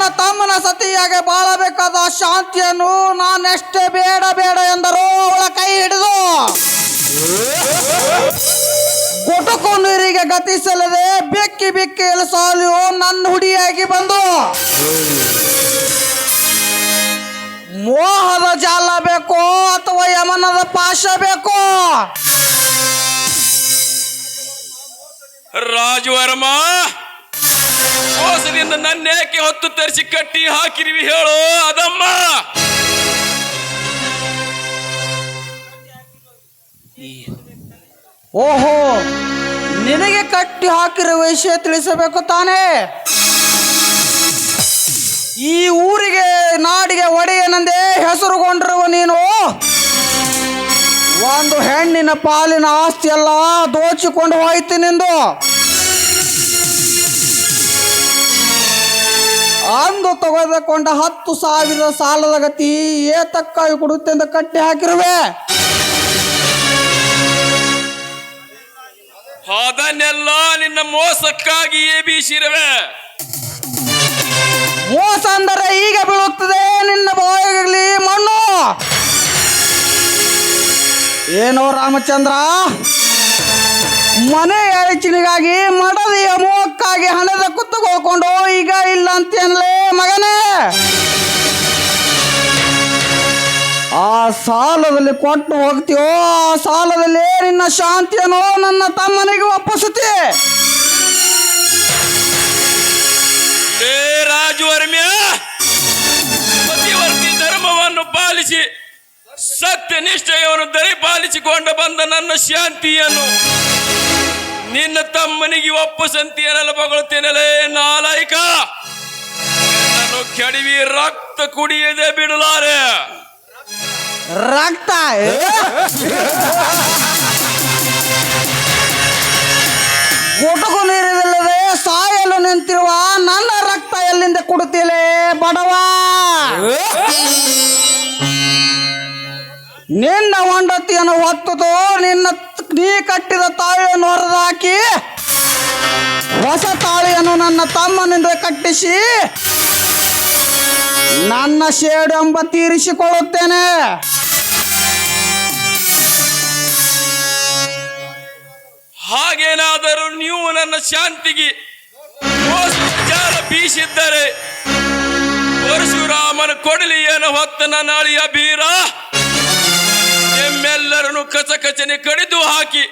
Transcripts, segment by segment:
ನನ್ನ ತಮ್ಮನ ಸತಿಯಾಗೆ ಬಾಳಬೇಕಾದ ಶಾಂತಿಯನ್ನು ನಾನೆಷ್ಟೇ ಬೇಡ ಬೇಡ ಎಂದರು ಅವಳ ಕೈ ಹಿಡಿದು ಗುಟುಕು ನೀರಿಗೆ ಗತಿಸಲದೆ ಬೆಕ್ಕಿ ಬೆಕ್ಕಿ ಸಾಲಿಯು ನನ್ನ ಹುಡಿಯಾಗಿ ಬಂದು ಮೋಹದ ಜಾಲ ಬೇಕೋ ಅಥವಾ ಯಮನದ ಪಾಶ ಬೇಕೋ? ರಾಜವರ್ಮ! ಮೋಸದಿಂದ ನನ್ನೇಕೆ ಹೊತ್ತು ತರಿಸಿ ಕಟ್ಟಿ ಹಾಕಿರಿವಿ ಹೇಳು ಅದಮ್ಮ. ಓಹೋ, ನಿನಗೆ ಕಟ್ಟಿ ಹಾಕಿರೋ ವಿಷಯ ತಿಳಿಸಬೇಕು ತಾನೇ? ಈ ಊರಿಗೆ ನಾಡಿಗೆ ಒಡೆಯನಂದೇ ಹೆಸರುಗೊಂಡಿರುವ ನೀನು? ಒಂದು ಹೆಣ್ಣಿನ ಪಾಲಿನ ಆಸ್ತಿ ಎಲ್ಲ ದೋಚಿಕೊಂಡು ಹೋಯ್ತು ನಿಂದು. ತೆಗೆದುಕೊಂಡ ಹತ್ತು ಸಾವಿರ ಸಾಲದ ಗತಿ ಏತಕ್ಕಾಗಿ ಅಂತ ಕಟ್ಟಿ ಹಾಕಿರುವೆ. ಅದನ್ನೆಲ್ಲ ನಿನ್ನ ಮೋಸಕ್ಕಾಗಿಯೇ ಬೀಸಿರುವೆ ಮೋಸ ಅಂದರೆ ಈಗ ಬೀಳುತ್ತದೆ ನಿನ್ನ ಬಾಯಿಗಲಿ ಮಣ್ಣು. ಏನೋ ರಾಮಚಂದ್ರ ಮನೆ ಅಡಚಣೆಗಾಗಿ ಮಡದಿಯ ಮೋಹಕ್ಕಾಗಿ ಹಣದ ಕುತ್ತುಕೊಳ್ಕೊಂಡು ಈಗ ಇಲ್ಲ ಅಂತೇನಲೇ. ಸಾಲದಲ್ಲಿ ಕೊಟ್ಟು ಹೋಗ್ತೀಯೋ, ಆ ಸಾಲದಲ್ಲಿ ನಿನ್ನ ಶಾಂತಿಯನ್ನು ನನ್ನ ತಮ್ಮನಿಗೆ ಒಪ್ಪಿಸುತ್ತೆ. ರಾಜವರ್ಮ್ಯ ಪತಿವರ್ತಿ ಧರ್ಮವನ್ನು ಪಾಲಿಸಿ, ಸತ್ಯ ನಿಷ್ಠೆಯನ್ನು ದರಿ ಪಾಲಿಸಿಕೊಂಡು ಬಂದ ನನ್ನ ಶಾಂತಿಯನ್ನು ನಿನ್ನ ತಮ್ಮನಿಗೆ ಒಪ್ಪಸಂತಿಯನೆಲ್ಲ ಬಗಳುತ್ತೇನಲೇ, ನಾಲಾಯಕ? ನಾನು ಕೆಡವಿ ರಕ್ತ ಕುಡಿಯದೆ ಬಿಡಲಾರೆ. ರಕ್ತ. ಗುಟುಕು ನೀರಿಲ್ಲದೆ ಸಾಯಲು ನಿಂತಿರುವ ನನ್ನ ರಕ್ತ ಎಲ್ಲಿಂದ ಕುಡುತ್ತಿಲೆ ಬಡವ? ನಿನ್ನ ಹೊಂಡತಿಯನ್ನು ಹೊತ್ತದು, ನಿನ್ನ ನೀ ಕಟ್ಟಿದ ತಾಳಿಯನ್ನು ಹೊರದಾಕಿ, ಹೊಸ ತಾಳಿಯನ್ನು ನನ್ನ ತಮ್ಮನಿಂದ ಕಟ್ಟಿಸಿ, ನನ್ನ ಶೇಡು ಎಂಬ ತೀರಿಸಿಕೊಳ್ಳುತ್ತೇನೆ. ಹಾಗೇನಾದರೂ ನೀವು ನನ್ನ ಶಾಂತಿಗೆ ಜಾಲ ಬೀಸಿದ್ದರೆ ಪರಶುರಾಮನ ಕೊಡಲಿಯನ್ನು ಹೊತ್ತ ನನ್ನ ಅಳಿಯ ಬೀರ. ನಿಮ್ಮೆಲ್ಲರನ್ನು ಕಚಕಚನೆ ಕಡಿದು ಹಾಕಿ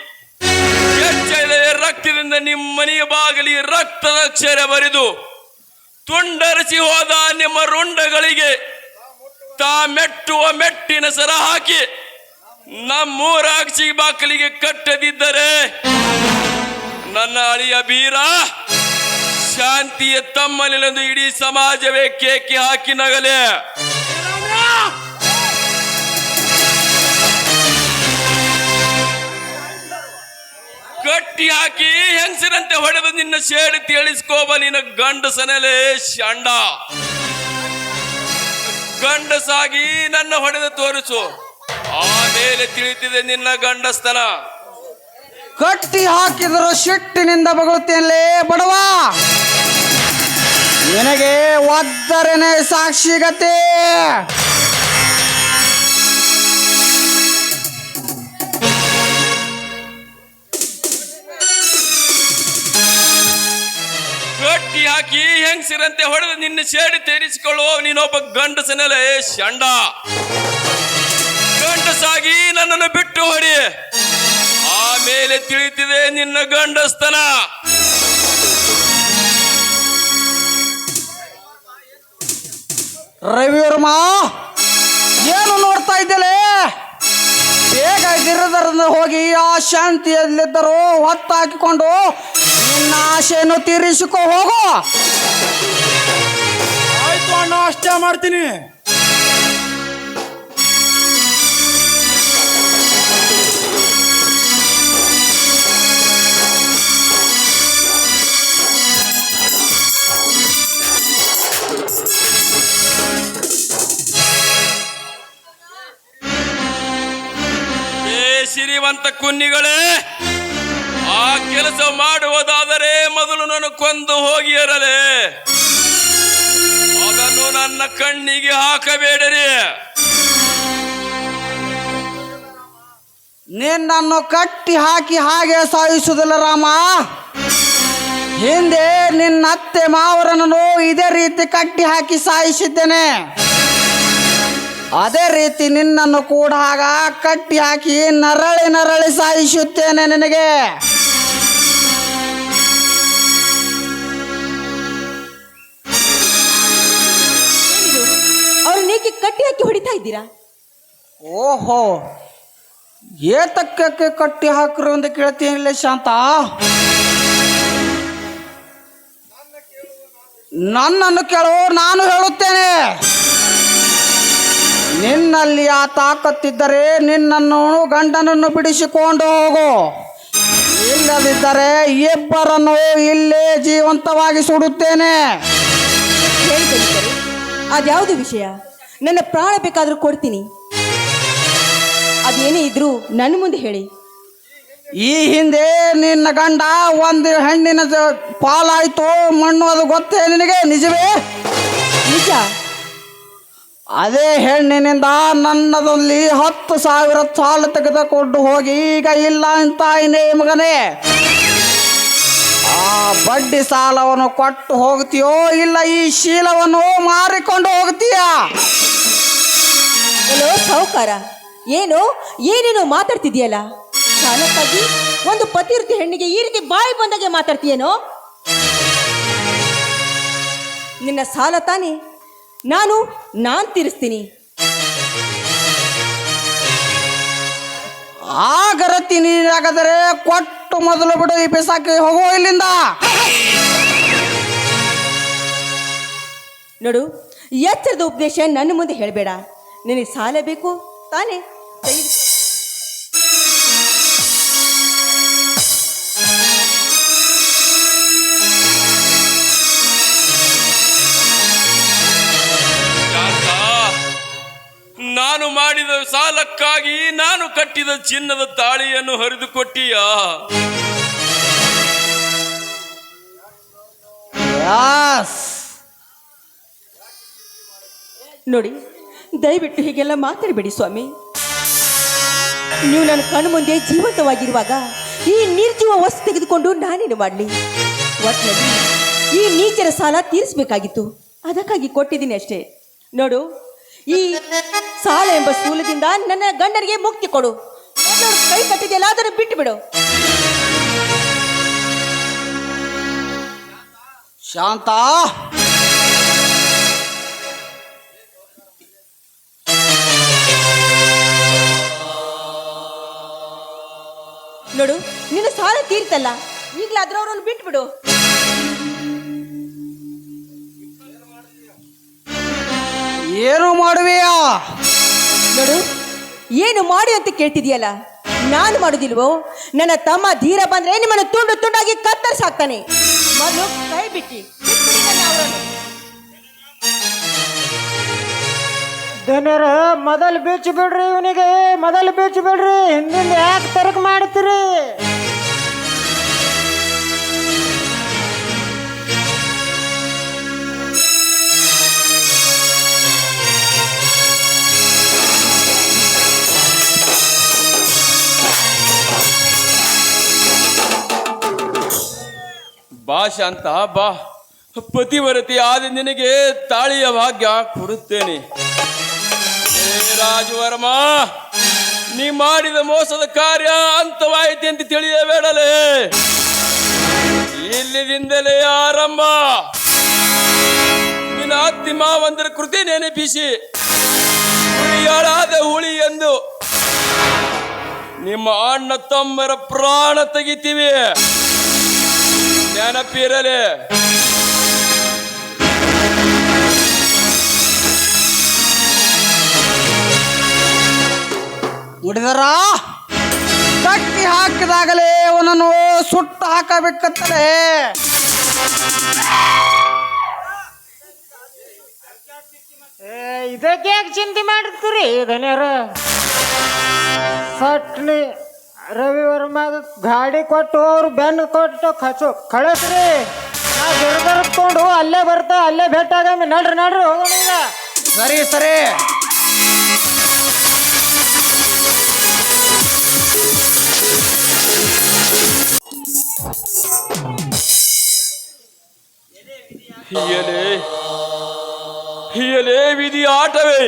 ರಕ್ತದಿಂದ ನಿಮ್ಮ ಮನೆಯ ಬಾಗಿಲಿ ರಕ್ತದ ಅಕ್ಷರ ಬರೆದು ತುಂಡರಿಸಿ ಹೋದ ನಿಮ್ಮ ರುಂಡಗಳಿಗೆ ತಾ ಮೆಟ್ಟುವ ಮೆಟ್ಟಿನ ಸರ ಹಾಕಿ ನಮ್ಮೂರಾಕ್ಷಿ ಬಾಕಲಿಗೆ ಕಟ್ಟದಿದ್ದರೆ ನನ್ನ ಅಳಿಯ ಬೀರ ಶಾಂತಿಯ ತಮ್ಮನಿಲೆಂದು ಇಡೀ ಸಮಾಜವೇ ಕೇಕೆ ಹಾಕಿ ನಗಲೆ. ಕಟ್ಟಿ ಹಾಕಿ ಹೆಂಗಸಿನಂತೆ ಹೊಡೆದು ನಿನ್ನ ಶೇಡ್ ತಿಳಿಸ್ಕೋಬ ನಿನ್ನ ಗಂಡಸನಲೇ ಶಂಡ. ಗಂಡಸಾಗಿ ನನ್ನ ಹೊಡೆದು ತೋರಿಸು. ಆಮೇಲೆ ತಿಳಿತಿದೆ ನಿನ್ನ ಗಂಡಸ್ತನ ಕಟ್ಟಿ ಹಾಕಿದರೂ ಸಿಟ್ಟಿನಿಂದ ಬಗಳುತ್ತೇನೆ ಬಡವ? ನಿನಗೆ ಒದ್ದರೇನೆ ಸಾಕ್ಷಿಗತೆ ಕಟ್ಟಿ ಹಾಕಿ ಹೆಂಗಸಿರಂತೆ ಹೊಡೆದು ನಿನ್ನ ಸೇಡಿ ತೇರಿಸಿಕೊಳ್ಳುವ ನೀನೊಬ್ಬ ಗಂಡಸನಲೇ ಶಂಡ. ಗಂಡಸಾಗಿ ನನ್ನನ್ನು ಬಿಟ್ಟು ಹೊಡಿ. ಆಮೇಲೆ ತಿಳಿತಿದೆ ನಿನ್ನ ಗಂಡಸ್ತನ ರವಿವರ್ಮ ಏನು ನೋಡ್ತಾ ಇದ್ದೇನೆ ಬೇಗ ಇದ್ದಿರೋದ್ರಿಂದ ಹೋಗಿ ಆ ಶಾಂತಿಯಲ್ಲಿದ್ದರೂ ಹೊತ್ತಾಕಿಕೊಂಡು ನಿನ್ನ ಆಶೆಯನ್ನು ತೀರಿಸಿಕೊ ಹೋಗು. ಆಯ್ತು ಅಣ್ಣ ಅಷ್ಟೇ ಮಾಡ್ತೀನಿ. ಶ್ರೀಮಂತ ಕುನ್ನಿಗಳೇ, ಆ ಕೆಲಸ ಮಾಡುವುದಾದರೆ ಮೊದಲು ನಾನು ಕೊಂದು ಹೋಗಿ ಇರಲೆ ಅದನ್ನು ನನ್ನ ಕಣ್ಣಿಗೆ ಹಾಕಬೇಡರಿ. ನಿನ್ನನ್ನು ಕಟ್ಟಿ ಹಾಕಿ ಹಾಗೆ ಸಾಯಿಸುವುದಿಲ್ಲ ರಾಮ. ಹಿಂದೆ ನಿನ್ನ ಅತ್ತೆ ಮಾವರನ್ನು ಇದೇ ರೀತಿ ಕಟ್ಟಿ ಹಾಕಿ ಸಾಯಿಸಿದ್ದೇನೆ. ಅದೇ ರೀತಿ ನಿನ್ನನ್ನು ಕೂಡ ಆಗ ಕಟ್ಟಿ ಹಾಕಿ ನರಳಿ ನರಳಿ ಸಾಯಿಸುತ್ತೇನೆ ನಿನಗೆ. ಅವ್ರನ್ನೇಕೆ ಅವ್ರು ನೇಕೆ ಕಟ್ಟಿ ಹಾಕಿ ಹೊಡಿತಾ ಇದ್ದೀರಾ? ಓಹೋ ಏತಕ್ಕೆ ಕಟ್ಟಿ ಹಾಕ್ರು ಅಂತ ಕೇಳ್ತೀನಿಲ್ಲ ಶಾಂತ? ನನ್ನನ್ನು ಕೇಳು ನಾನು ಹೇಳುತ್ತೇನೆ. ನಿನ್ನಲ್ಲಿ ಆ ತಾಕತ್ತಿದ್ದರೆ ನಿನ್ನನ್ನು ಗಂಡನನ್ನು ಬಿಡಿಸಿಕೊಂಡು ಹೋಗು. ಇಲ್ಲದಿದ್ದರೆ ಇಬ್ಬರನ್ನು ಇಲ್ಲೇ ಜೀವಂತವಾಗಿ ಸುಡುತ್ತೇನೆ. ಅದ್ಯಾವುದು ವಿಷಯ? ನನ್ನ ಪ್ರಾಣ ಬೇಕಾದ್ರೂ ಕೊಡ್ತೀನಿ. ಅದೇನೇ ಇದ್ರೂ ನನ್ನ ಮುಂದೆ ಹೇಳಿ. ಈ ಹಿಂದೆ ನಿನ್ನ ಗಂಡ ಒಂದು ಹೆಣ್ಣಿನ ಪಾಲಾಯ್ತು. ಮಣ್ಣು ಅದು ಗೊತ್ತೇ ನಿನಗೆ? ನಿಜವೇ? ನಿಜ. ಅದೇ ಹೆಣ್ಣಿನಿಂದ ನನ್ನದಲ್ಲಿ ಹತ್ತು ಸಾವಿರ ಸಾಲ ತೆಗೆದುಕೊಂಡು ಹೋಗಿ, ಈಗ ಇಲ್ಲ ಅಂತ ಮಗನೇ? ಆ ಬಡ್ಡಿ ಸಾಲವನ್ನು ಕೊಟ್ಟು ಹೋಗ್ತೀಯೋ ಇಲ್ಲ ಈ ಶೀಲವನ್ನು ಮಾರಿಕೊಂಡು ಹೋಗ್ತೀಯಾ? ಹಲೋ, ಸಾಹುಕಾರ. ಏನು? ಏನೇನು ಮಾತಾಡ್ತಿದ್ಯಲ್ಲ ಸಾಲಕ್ಕಾಗಿ ಒಂದು ಪತಿರ್ತಿ ಹೆಣ್ಣಿಗೆ ಈ ರೀತಿ ಬಾಯಿ ಬಂದಾಗೆ ಮಾತಾಡ್ತೀಯೇನೋ? ನಿನ್ನ ಸಾಲ ತಾನೇ. ನಾನು ನಾನು ತೀರಿಸ್ತೀನಿ. ಆಗರತಿ ನೀರಾಗದರೆ ಕೊಟ್ಟು ಮೊದಲು ಬಿಡು ಈ ಬಿಸಾಕಿ ಹೋಗೋ ಇಲ್ಲಿಂದ. ನೋಡು ಎಚ್ಚರದ ಉಪದೇಶ ನನ್ನ ಮುಂದೆ ಹೇಳಬೇಡ. ನಿನಗೆ ಸಾಲ ಬೇಕು ತಾನೇ. ಮಾಡಿದ ಸಾಲಕ್ಕಾಗಿ ನಾನು ಕಟ್ಟಿದ ಚಿನ್ನದ ತಾಳಿಯನ್ನು ಹರಿದು ಕೊಟ್ಟೀಯಾ ಯಾಸ್. ನೋಡಿ ದಯವಿಟ್ಟು ಹೀಗೆಲ್ಲ ಮಾತಾಡಬೇಡಿ ಸ್ವಾಮಿ. ನೀವು ನನ್ನ ಕಣ್ಣು ಮುಂದೆ ಜೀವಂತವಾಗಿರುವಾಗ ಈ ನಿರ್ಜೀವ ವಸ್ತು ತೆಗೆದುಕೊಂಡು ನಾನೇನು ಮಾಡಲಿ? ಒಟ್ಟಿನಲ್ಲಿ ಈ ನೀಚರ ಸಾಲ ತೀರಿಸಬೇಕಾಗಿತ್ತು. ಅದಕ್ಕಾಗಿ ಕೊಟ್ಟಿದ್ದೀನಿ ಅಷ್ಟೇ. ನೋಡು ಈ ಸಾಲ ಎಂಬ ಸ್ಥೂಲದಿಂದ ನನ್ನ ಗಂಡನಿಗೆ ಮುಕ್ತಿ ಕೊಡು. ಕೈ ಕಟ್ಟಿದೆಯಲ್ಲ ಅದನ್ನು ಬಿಟ್ಟು ಬಿಡು ಶಾಂತ. ನೋಡು ನಿನ್ನ ಸಾಲ ತೀರ್ತಲ್ಲ. ಈಗಲಾದ್ರೂ ಅವರನ್ನು ಬಿಟ್ಟು ಬಿಡು ಏನು ಮಾಡುವೆಯಾ? ನೋಡು ಏನು ಮಾಡಿ ಅಂತ ಕೇಳ್ತಿದ್ಯಲ್ಲ? ನಾನು ಮಾಡುದಿಲ್ವೋ? ನನ್ನ ತಮ್ಮ ಧೀರ ಬಂದ್ರೆ ನಿಮ್ಮನ್ನು ತುಂಡು ತುಂಡಾಗಿ ಕತ್ತರಿಸಾಕ್ತಾನೆ. ಮೊದಲು ಕೈ ಬಿಟ್ಟಿ ಧನರ ಮೊದಲು ಬೀಚ್ ಬಿಡ್ರಿ ಇವನಿಗೆ ಮೊದಲು ಬೀಚ್ ಬಿಡ್ರಿ. ಹಿಂದಿಂದ ಯಾಕೆ ತರಕ ಮಾಡ್ತೀರಿ? ಶಾಂತ ಬಾ. ಪತಿವರತಿ ಆದ ನಿನಗೆ ತಾಳಿಯ ಭಾಗ್ಯ ಕೊಡುತ್ತೇನೆ. ರಾಜವರ್ಮ, ನೀ ಮಾಡಿದ ಮೋಸದ ಕಾರ್ಯ ಅಂತವಾಯಿತು ಅಂತ ತಿಳಿಯಬೇಡಲೇ. ಇಲ್ಲಿದಿಂದಲೇ ಆರಂಭ. ನಿನ್ನ ಅತ್ತಿ ಮಾವಂದರ ಕೃತಿ ನೆನಪಿಸಿ. ಹುಳಿಯಾಳಾದ ಹುಳಿ ಎಂದು. ನಿಮ್ಮ ಅಣ್ಣ ತಮ್ಮರ ಪ್ರಾಣ ತೆಗಿತೀವಿ. ನೆನಪಿರಲಿ ನೋಡಿದರ ಕಟ್ಟಿ ಹಾಕಿದಾಗಲೇ ಅವನನ್ನು ಸುಟ್ಟು ಹಾಕಬೇಕತ್ತಲೇ ಏ, ಇದಕ್ಕೆ ಯಾಕೆ ಚಿಂತೆ ಮಾಡಿರ್ತೀರಿ ಧನ್ಯರ ಸಟ್ಲಿ ರವಿ ವರ್ಮ ಗಾಡಿ ಕೊಟ್ಟು ಅವ್ರು ಬೆನ್ನು ಕೊಟ್ಟು ಖಚು ಕಳಸ್ರಿ. ಆ ಗಿಡದರ್ ತಗೊಂಡು ಅಲ್ಲೇ ಬರ್ತಾ ಅಲ್ಲೇ ಭೇಟಿಯಾಗಮ್ಮಿ ನಡ್ರಿ ನಡ್ರಿ ಹೋಗೋಣ ಈಗ. ಸರಿ ಸರಿ. ಹೀಯಲೇ ಹಿಯಲೇ ವಿಧಿ ಆಟವೇ.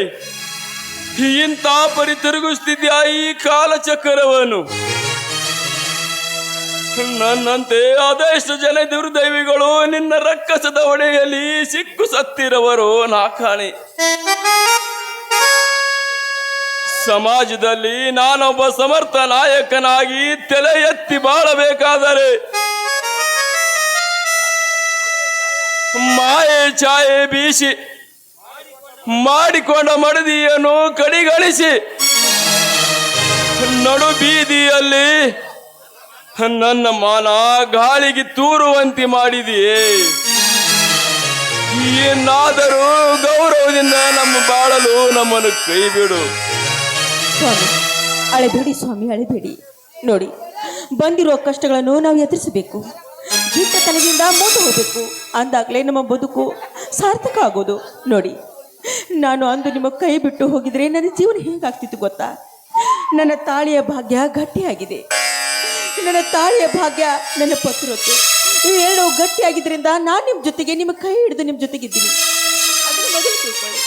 ಇಂಥ ಪರಿ ತಿರುಗಿಸ್ತಿದ್ಯಾ ಈ ಕಾಲಚಕ್ರವನ್ನು? ನನ್ನಂತೆ ಆದಷ್ಟು ಜನ ದುರ್ದೈವಿಗಳು ನಿನ್ನ ರಕ್ಕಸದ ಒಡೆಯಲ್ಲಿ ಸಿಕ್ಕು ಸತ್ತಿರವರು ನಾಕಾಣಿ ಸಮಾಜದಲ್ಲಿ ನಾನೊಬ್ಬ ಸಮರ್ಥ ನಾಯಕನಾಗಿ ತಲೆ ಎತ್ತಿ ಬಾಳಬೇಕಾದರೆ ಮಾಯೆ ಛಾಯೆ ಬೀಸಿ ಮಾಡಿಕೊಂಡ ಮಡದಿಯನ್ನು ಕಡಿಗಳಿಸಿ ನಡು ಬೀದಿಯಲ್ಲಿ ನನ್ನ ಮಾನ ಗಾಳಿಗೆ ತೂರುವಂತೆ ಮಾಡಿದೆಯೇ ಏನಾದರೂ ಗೌರವದಿಂದ ನಮ್ಮ ಬಾಳಲು ನಮ್ಮನ್ನು ಕೈ ಬಿಡು ಸ್ವಾಮಿ, ಅಳೆಬೇಡಿ ಸ್ವಾಮಿ, ಅಳೆಬೇಡಿ. ನೋಡಿ ಬಂದಿರುವ ಕಷ್ಟಗಳನ್ನು ನಾವು ಎದುರಿಸಬೇಕು. ಜಿಟ್ಟತನದಿಂದ ಮುಂದೆ ಹೋಗಬೇಕು. ಅಂದಾಗಲೇ ನಮ್ಮ ಬದುಕು ಸಾರ್ಥಕ ಆಗೋದು. ನೋಡಿ, ನಾನು ಅಂದು ನಿಮ್ಮ ಕೈ ಬಿಟ್ಟು ಹೋಗಿದ್ರೆ ನನ್ನ ಜೀವನ ಹೇಗಾಗ್ತಿತ್ತು ಗೊತ್ತಾ? ನನ್ನ ತಾಳಿಯ ಭಾಗ್ಯ ಗಟ್ಟಿಯಾಗಿದೆ. ನನ್ನ ತಾಳಿಯ ಭಾಗ್ಯ ನನ್ನ ಪತ್ರೊತ್ತು ಇವೆರಡು ಗಟ್ಟಿಯಾಗಿದ್ದರಿಂದ ನಾನು ನಿಮ್ಮ ಜೊತೆಗೆ ನಿಮ್ಮ ಕೈ ಹಿಡಿದು ನಿಮ್ಮ ಜೊತೆಗಿದ್ದೀನಿ ಅದನ್ನ ಮೊದಲು ತಿಳ್ಕೊಳ್ಳಿ.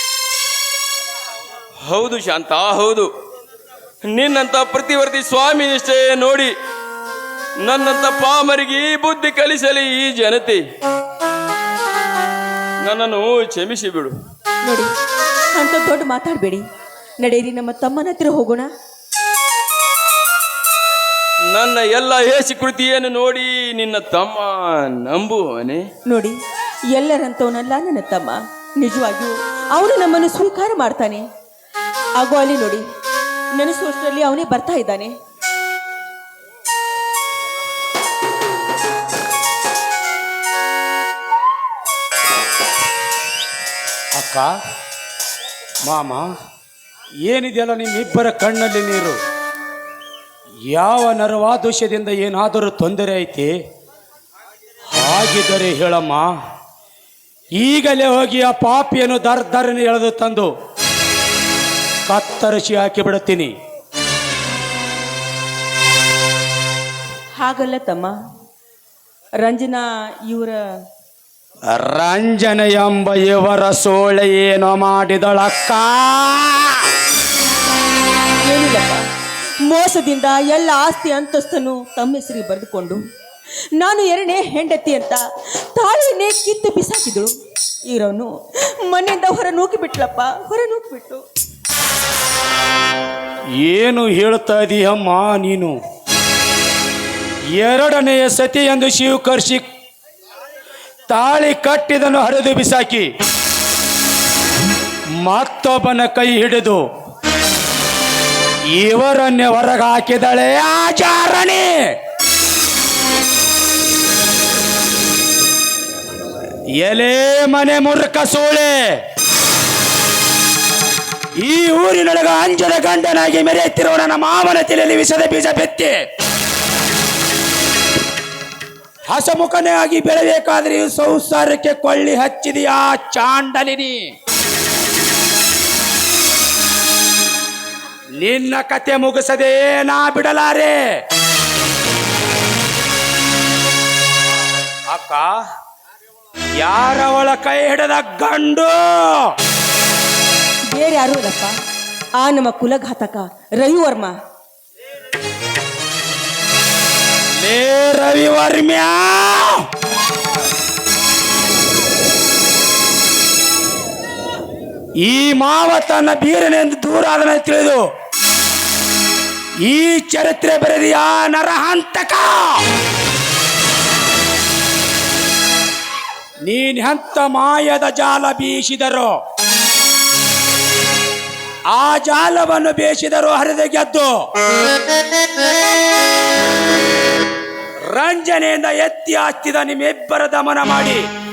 ಹೌದು ಶಾಂತ ಹೌದು. ನಿನ್ನಂತ ಪ್ರತಿವರ್ತಿ ಸ್ವಾಮಿ ನಿಷ್ಠೆ ನೋಡಿ ನನ್ನಂತ ಪಾಮರಿಗೆ ಬುದ್ಧಿ ಕಲಿಸಲಿ ಈ ಜನತೆ. ನನ್ನನ್ನು ಕ್ಷಮಿಸಿ ಬಿಡು. ನೋಡಿ ಅಂತ ದೊಡ್ಡ ಮಾತಾಡಬೇಡಿ. ನಡೆಯಿರಿ ನಮ್ಮ ತಮ್ಮನ ಹತ್ರ ಹೋಗೋಣ. ನನ್ನ ಎಲ್ಲ ಹೇಸಿ ಕೃತಿಯನ್ನು ನೋಡಿ ನಿನ್ನ ತಮ್ಮ ನಂಬುವನೆ ನೋಡಿ ಎಲ್ಲರಂತವನಲ್ಲ ನನ್ನ ತಮ್ಮ. ನಿಜವಾಗಿಯೂ ಅವನು ನಮ್ಮನ್ನು ಸ್ವೀಕಾರ ಮಾಡ್ತಾನೆ. ಆಗೋ ಅಲ್ಲಿ ನೋಡಿ ನೆನೆಸುವಷ್ಟರಲ್ಲಿ ಅವನೇ ಬರ್ತಾ ಇದ್ದಾನೆ. ಅಕ್ಕ ಮಾಮ ಏನಿದೆಯಲ್ಲ ನಿಮ್ಮಿಬ್ಬರ ಕಣ್ಣಲ್ಲಿ ನೀರು? ಯಾವ ನರವಾದೋಷದಿಂದ ಏನಾದರೂ ತೊಂದರೆ ಐತಿ? ಹಾಗಿದ್ದರೆ ಹೇಳಮ್ಮ ಈಗಲೇ ಹೋಗಿ ಆ ಪಾಪಿಯನ್ನು ದರ್ ದರನೆ ಎಳೆದು ತಂದು ಕತ್ತರಿಸಿ ಹಾಕಿ ಬಿಡುತ್ತೀನಿ ಹಾಗಲ್ಲ ತಮ್ಮ. ರಂಜನಾ ಇವರ ರಂಜನ ಎಂಬ ಇವರ ಸೋಳೆ ಏನೋ ಮಾಡಿದಳಕ್ಕ. ಏನಿಲ್ಲಪ್ಪ. ಮೋಸದಿಂದ ಎಲ್ಲ ಆಸ್ತಿ ಅಂತಸ್ತನ್ನು ತಮ್ಮ ಹೆಸರಿಗೆ ಬರೆದುಕೊಂಡು, ನಾನು ಎರಡನೇ ಹೆಂಡತಿ ಅಂತ ತಾಳಿಯನ್ನೇ ಕಿತ್ತು ಬಿಸಾಕಿದಳು. ಇರೋನು ಮನೆಯಿಂದ ಹೊರ ನೂಕಿ ಬಿಟ್ಲಪ್ಪ ಹೊರ ನೂಕಿಬಿಟ್ಟು ಏನು ಹೇಳ್ತಾ ಇದೀಯಮ್ಮ ನೀನು? ಎರಡನೆಯ ಸತಿ ಎಂದು ಶಿವಕರ್ಷಿ ತಾಳಿ ಕಟ್ಟಿದನು ಹರಿದು ಬಿಸಾಕಿ, ಮತ್ತೊಬ್ಬನ ಕೈ ಹಿಡಿದು ಇವರನ್ನೇ ಹೊರಗೆ ಹಾಕಿದಳೆ ಆಚಾರಣೆ. ಎಲೆ ಮನೆ ಮುರ್ಕ ಸೂಳೆ. ಈ ಊರಿನೊಳಗ ಅಂಜದ ಗಂಡನಾಗಿ ಮೆರೆಯುತ್ತಿರುವ ನನ್ನ ಮಾವನ ತಲೆಯಲ್ಲಿ ವಿಷದ ಬೀಜ ಬೆತ್ತಿ. ಹಸಮುಖನೇ ಆಗಿ ಬೆಳಬೇಕಾದ್ರೆ ಸಂಸಾರಕ್ಕೆ ಕೊಳ್ಳಿ ಹಚ್ಚಿದೆಯಾ ಚಾಂಡಲಿನಿ. ನಿನ್ನ ಕತೆ ಮುಗಿಸದೆ ನಾ ಬಿಡಲಾರೆ. ಅಕ್ಕ ಯಾರವಳ ಕೈ ಹಿಡದ ಗಂಡು? ಬೇರೆ ಯಾರು ಇಲ್ಲಪ್ಪ? ಆ ನಮ್ಮ ಕುಲಘಾತಕ ರವಿವರ್ಮ. ಲೇ ರವಿವರ್ಮ್ಯಾ! ಈ ಮಾವ ತನ್ನ ಬೀರನೆಂದು ದೂರ ಅದನ್ನ ತಿಳಿದು ಈ ಚರಿತ್ರೆ ಬರೆದಿಯ ನರಹಂತಕ? ನೀನ್ ಹಂತ ಮಾಯದ ಜಾಲ ಬೀಸಿದರು? ಆ ಜಾಲವನ್ನು ಬೇಸಿದರು ಹರಿದು ಗೆದ್ದು. ರಂಜನೆಯಿಂದ ಎತ್ತಿ ಹತ್ತಿದ ನಿಮ್ಮಿಬ್ಬರ ದಮನ ಮಾಡಿ.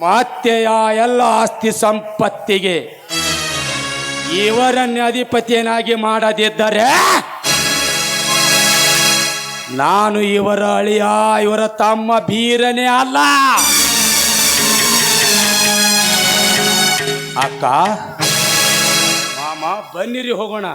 ಮತ್ತೆ ಆ ಎಲ್ಲ ಆಸ್ತಿ ಸಂಪತ್ತಿಗೆ ಇವರನ್ನ ಅಧಿಪತಿಯನ್ನಾಗಿ ಮಾಡದಿದ್ದರೆ ನಾನು ಇವರ ಅಳಿಯ ಇವರ ತಮ್ಮ ಬೀರನೇ ಅಲ್ಲ. ಅಕ್ಕ ಮಾಮ ಬನ್ನಿರಿ ಹೋಗೋಣ.